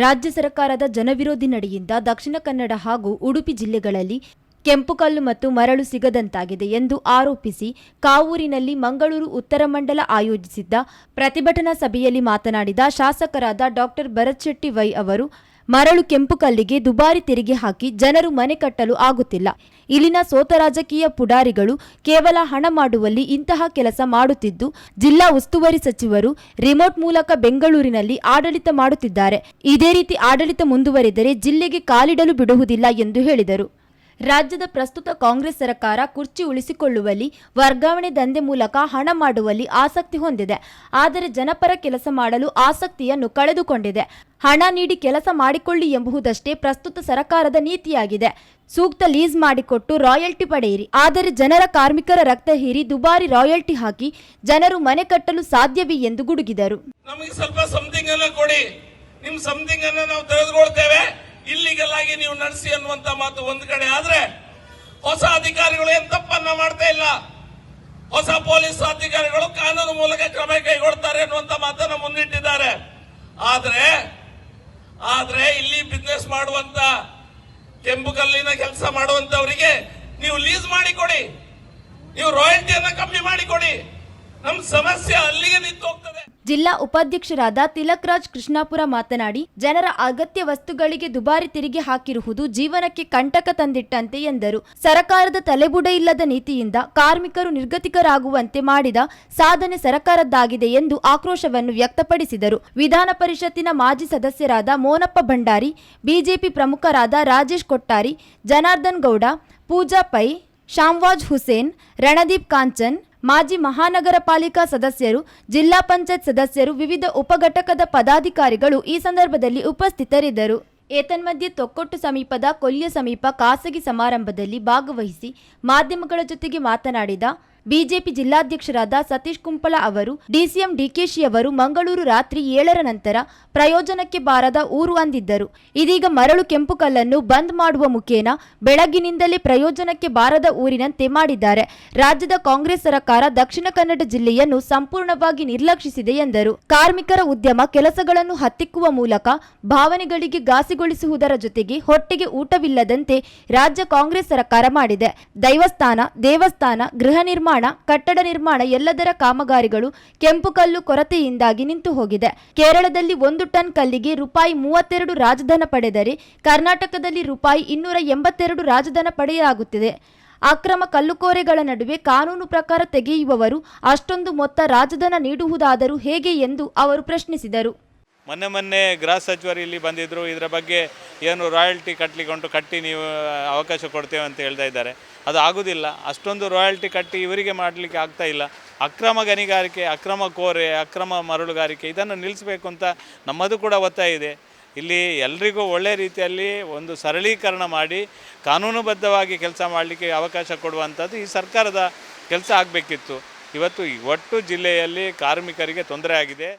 ರಾಜ್ಯ ಸರ್ಕಾರದ ಜನವಿರೋಧಿ ನಡೆಯಿಂದ ದಕ್ಷಿಣ ಕನ್ನಡ ಹಾಗೂ ಉಡುಪಿ ಜಿಲ್ಲೆಗಳಲ್ಲಿ ಕೆಂಪುಕಲ್ಲು ಮತ್ತು ಮರಳು ಸಿಗದಂತಾಗಿದೆ ಎಂದು ಆರೋಪಿಸಿ ಕಾವೂರಿನಲ್ಲಿ ಮಂಗಳೂರು ಉತ್ತರ ಮಂಡಲ ಆಯೋಜಿಸಿದ್ದ ಪ್ರತಿಭಟನಾ ಸಭೆಯಲ್ಲಿ ಮಾತನಾಡಿದ ಶಾಸಕರಾದ ಡಾಕ್ಟರ್ ಭರತ್ ಶೆಟ್ಟಿ ವೈ ಅವರು ಮರಳು ಕೆಂಪು ಕಲ್ಲಿಗೆ ದುಬಾರಿ ತೆರಿಗೆ ಹಾಕಿ ಜನರು ಮನೆ ಕಟ್ಟಲು ಆಗುತ್ತಿಲ್ಲ. ಇಲ್ಲಿನ ಸೋತ ರಾಜಕೀಯ ಪುಡಾರಿಗಳು ಕೇವಲ ಹಣ ಮಾಡುವಲ್ಲಿ ಇಂತಹ ಕೆಲಸ ಮಾಡುತ್ತಿದ್ದು, ಜಿಲ್ಲಾ ಉಸ್ತುವಾರಿ ಸಚಿವರು ರಿಮೋಟ್ ಮೂಲಕ ಬೆಂಗಳೂರಿನಲ್ಲಿ ಆಡಳಿತ ಮಾಡುತ್ತಿದ್ದಾರೆ. ಇದೇ ರೀತಿ ಆಡಳಿತ ಮುಂದುವರೆದರೆ ಜಿಲ್ಲೆಗೆ ಕಾಲಿಡಲು ಬಿಡುವುದಿಲ್ಲ ಎಂದು ಹೇಳಿದರು. ರಾಜ್ಯದ ಪ್ರಸ್ತುತ ಕಾಂಗ್ರೆಸ್ ಸರ್ಕಾರ ಕುರ್ಚಿ ಉಳಿಸಿಕೊಳ್ಳುವಲ್ಲಿ, ವರ್ಗಾವಣೆ ದಂಧೆ ಮೂಲಕ ಹಣ ಮಾಡುವಲ್ಲಿ ಆಸಕ್ತಿ ಹೊಂದಿದೆ. ಆದರೆ ಜನಪರ ಕೆಲಸ ಮಾಡಲು ಆಸಕ್ತಿಯನ್ನು ಕಳೆದುಕೊಂಡಿದೆ. ಹಣ ನೀಡಿ ಕೆಲಸ ಮಾಡಿಕೊಳ್ಳಿ ಎಂಬುದಷ್ಟೇ ಪ್ರಸ್ತುತ ಸರ್ಕಾರದ ನೀತಿಯಾಗಿದೆ. ಸೂಕ್ತ ಲೀಸ್ ಮಾಡಿಕೊಟ್ಟು ರಾಯಲ್ಟಿ ಪಡೆಯಿರಿ. ಆದರೆ ಜನರ ಕಾರ್ಮಿಕರ ರಕ್ತ ಹೀರಿ ದುಬಾರಿ ರಾಯಲ್ಟಿ ಹಾಕಿ ಜನರು ಮನೆ ಕಟ್ಟಲು ಸಾಧ್ಯವೇ ಎಂದು ಗುಡುಗಿದರು. ನಮಗೆ ಸ್ವಲ್ಪ ಕೊಡಿ. ನಿಮ್ ನಾವು ತೆಗೆದುಕೊಳ್ತೇವೆ. ಇಲ್ಲಿಗಲಾಗಿ ನೀವು ನಡೆಸಿ ಅನ್ನುವಂತ ಮಾತು ಒಂದು ಕಡೆ ಆದ್ರೆ ಹೊಸ ಅಧಿಕಾರಿಗಳು ಏನ್ ತಪ್ಪನ್ನ ಮಾಡ್ತಾ ಇಲ್ಲ. ಹೊಸ ಪೊಲೀಸ್ ಅಧಿಕಾರಿಗಳು ಕಾನೂನು ಮೂಲಕ ಕ್ರಮ ಕೈಗೊಳ್ತಾರೆ ಅನ್ನುವಂತ ಮಾತನ್ನ ಮುಂದಿಟ್ಟಿದ್ದಾರೆ. ಆದ್ರೆ ಆದ್ರೆ ಇಲ್ಲಿ ಬಿಸ್ನೆಸ್ ಮಾಡುವಂತ, ಕೆಂಪು ಕಲ್ಲಿನ ಕೆಲಸ ಮಾಡುವಂತವರಿಗೆ ನೀವು ಲೀಸ್ ಮಾಡಿ ಕೊಡಿ. ನೀವು ರಾಯಲ್ಟಿಯನ್ನ ಕಮ್ಮಿ ಮಾಡಿ ಕೊಡಿ. ನಮ್ ಸಮಸ್ಯೆ ಅಲ್ಲಿಗೆ ನಿಂತು ಹೋಗ್ತದೆ ಜಿಲ್ಲಾ ಉಪಾಧ್ಯಕ್ಷರಾದ ತಿಲಕ್ರಾಜ್ ಕೃಷ್ಣಾಪುರ ಮಾತನಾಡಿ, ಜನರ ಅಗತ್ಯ ವಸ್ತುಗಳಿಗೆ ದುಬಾರಿ ತೆರಿಗೆ ಹಾಕಿರುವುದು ಜೀವನಕ್ಕೆ ಕಂಟಕ ತಂದಿಟ್ಟಂತೆ ಎಂದರು. ಸರಕಾರದ ತಲೆಬುಡ ಇಲ್ಲದ ನೀತಿಯಿಂದ ಕಾರ್ಮಿಕರು ನಿರ್ಗತಿಕರಾಗುವಂತೆ ಮಾಡಿದ ಸಾಧನೆ ಸರಕಾರದ್ದಾಗಿದೆ ಎಂದು ಆಕ್ರೋಶವನ್ನು ವ್ಯಕ್ತಪಡಿಸಿದರು. ವಿಧಾನ ಪರಿಷತ್ತಿನ ಮಾಜಿ ಸದಸ್ಯರಾದ ಮೋನಪ್ಪ ಭಂಡಾರಿ, ಬಿಜೆಪಿ ಪ್ರಮುಖರಾದ ರಾಜೇಶ್ ಕೊಟ್ಟಾರಿ, ಜನಾರ್ದನ್ ಗೌಡ, ಪೂಜಾ ಪೈ, ಶಾಮ್ವಾಜ್ ಹುಸೇನ್, ರಣದೀಪ್ ಕಾಂಚನ್ ಮಾಜಿ ಮಹಾನಗರ ಪಾಲಿಕಾ ಸದಸ್ಯರು, ಜಿಲ್ಲಾ ಪಂಚಾಯತ್ ಸದಸ್ಯರು, ವಿವಿಧ ಉಪಘಟಕದ ಪದಾಧಿಕಾರಿಗಳು ಈ ಸಂದರ್ಭದಲ್ಲಿ ಉಪಸ್ಥಿತರಿದ್ದರು. ಏತನ್ಮಧ್ಯೆ ತೊಕ್ಕೊಟ್ಟು ಸಮೀಪದ ಕೊಲ್ಯ ಸಮೀಪ ಖಾಸಗಿ ಸಮಾರಂಭದಲ್ಲಿ ಭಾಗವಹಿಸಿ ಮಾಧ್ಯಮಗಳ ಜೊತೆಗೆ ಮಾತನಾಡಿದ ಬಿಜೆಪಿ ಜಿಲ್ಲಾಧ್ಯಕ್ಷರಾದ ಸತೀಶ್ ಕುಂಪಳ ಅವರು, ಡಿಸಿಎಂ ಡಿಕೆಶಿ ಅವರು ಮಂಗಳೂರು ರಾತ್ರಿ ಏಳರ ನಂತರ ಪ್ರಯೋಜನಕ್ಕೆ ಬಾರದ ಊರು ಅಂದಿದ್ದರು. ಇದೀಗ ಮರಳು ಕೆಂಪು ಕಲ್ಲನ್ನು ಬಂದ್ ಮಾಡುವ ಮುಖೇನ ಬೆಳಗಿನಿಂದಲೇ ಪ್ರಯೋಜನಕ್ಕೆ ಬಾರದ ಊರಿನಂತೆ ಮಾಡಿದ್ದಾರೆ. ರಾಜ್ಯದ ಕಾಂಗ್ರೆಸ್ ಸರ್ಕಾರ ದಕ್ಷಿಣ ಕನ್ನಡ ಜಿಲ್ಲೆಯನ್ನು ಸಂಪೂರ್ಣವಾಗಿ ನಿರ್ಲಕ್ಷಿಸಿದೆ ಎಂದರು. ಕಾರ್ಮಿಕರ ಉದ್ಯಮ ಕೆಲಸಗಳನ್ನು ಹತ್ತಿಕ್ಕುವ ಮೂಲಕ ಭಾವನೆಗಳಿಗೆ ಘಾಸಿಗೊಳಿಸುವುದರ ಜೊತೆಗೆ ಹೊಟ್ಟೆಗೆ ಊಟವಿಲ್ಲದಂತೆ ರಾಜ್ಯ ಕಾಂಗ್ರೆಸ್ ಸರ್ಕಾರ ಮಾಡಿದೆ. ದೈವಸ್ಥಾನ, ದೇವಸ್ಥಾನ, ಗೃಹ ನಿರ್ಮಾಣ ಕಟ್ಟಡ ನಿರ್ಮಾಣ ಎಲ್ಲದರ ಕಾಮಗಾರಿಗಳು ಕೆಂಪು ಕಲ್ಲು ಕೊರತೆಯಿಂದಾಗಿ ನಿಂತು ಹೋಗಿದೆ. ಕೇರಳದಲ್ಲಿ ಒಂದು ಟನ್ ಕಲ್ಲಿಗೆ ರೂಪಾಯಿ ಮೂವತ್ತೆರಡು ರಾಜಧನ ಪಡೆದರೆ ಕರ್ನಾಟಕದಲ್ಲಿ ರೂಪಾಯಿ ಇನ್ನೂರ ಎಂಬತ್ತೆರಡು ರಾಜಧನ ಪಡೆಯಲಾಗುತ್ತಿದೆ. ಅಕ್ರಮ ಕಲ್ಲುಕೋರೆಗಳ ನಡುವೆ ಕಾನೂನು ಪ್ರಕಾರ ತೆಗೆಯುವವರು ಅಷ್ಟೊಂದು ಮೊತ್ತ ರಾಜಧನ ನೀಡುವುದಾದರೂ ಹೇಗೆ ಎಂದು ಅವರು ಪ್ರಶ್ನಿಸಿದರು. ಮೊನ್ನೆ ಮೊನ್ನೆ ಗೃಹ ಸಚಿವರು ಇಲ್ಲಿ ಬಂದಿದ್ದರು ಇದರ ಬಗ್ಗೆ ಏನು ರಾಯಲ್ಟಿ ಕಟ್ಟಲಿಕ್ಕೆ ಉಂಟು, ಕಟ್ಟಿ ನೀವು ಅವಕಾಶ ಕೊಡ್ತೇವೆ ಅಂತ ಹೇಳ್ತಾ ಇದ್ದಾರೆ. ಅದು ಆಗೋದಿಲ್ಲ. ಅಷ್ಟೊಂದು ರಾಯಲ್ಟಿ ಕಟ್ಟಿ ಇವರಿಗೆ ಮಾಡಲಿಕ್ಕೆ ಆಗ್ತಾ ಇಲ್ಲ. ಅಕ್ರಮ ಗಣಿಗಾರಿಕೆ, ಅಕ್ರಮ ಕೋರೆ, ಅಕ್ರಮ ಮರಳುಗಾರಿಕೆ, ಇದನ್ನು ನಿಲ್ಲಿಸಬೇಕು ಅಂತ ನಮ್ಮದು ಕೂಡ ಒತ್ತಾಯ ಇದೆ. ಇಲ್ಲಿ ಎಲ್ರಿಗೂ ಒಳ್ಳೆ ರೀತಿಯಲ್ಲಿ ಒಂದು ಸರಳೀಕರಣ ಮಾಡಿ, ಕಾನೂನುಬದ್ಧವಾಗಿ ಕೆಲಸ ಮಾಡಲಿಕ್ಕೆ ಅವಕಾಶ ಕೊಡುವಂಥದ್ದು ಈ ಸರ್ಕಾರದ ಕೆಲಸ ಆಗಬೇಕಿತ್ತು. ಇವತ್ತು ಒಟ್ಟು ಜಿಲ್ಲೆಯಲ್ಲಿ ಕಾರ್ಮಿಕರಿಗೆ ತೊಂದರೆ ಆಗಿದೆ.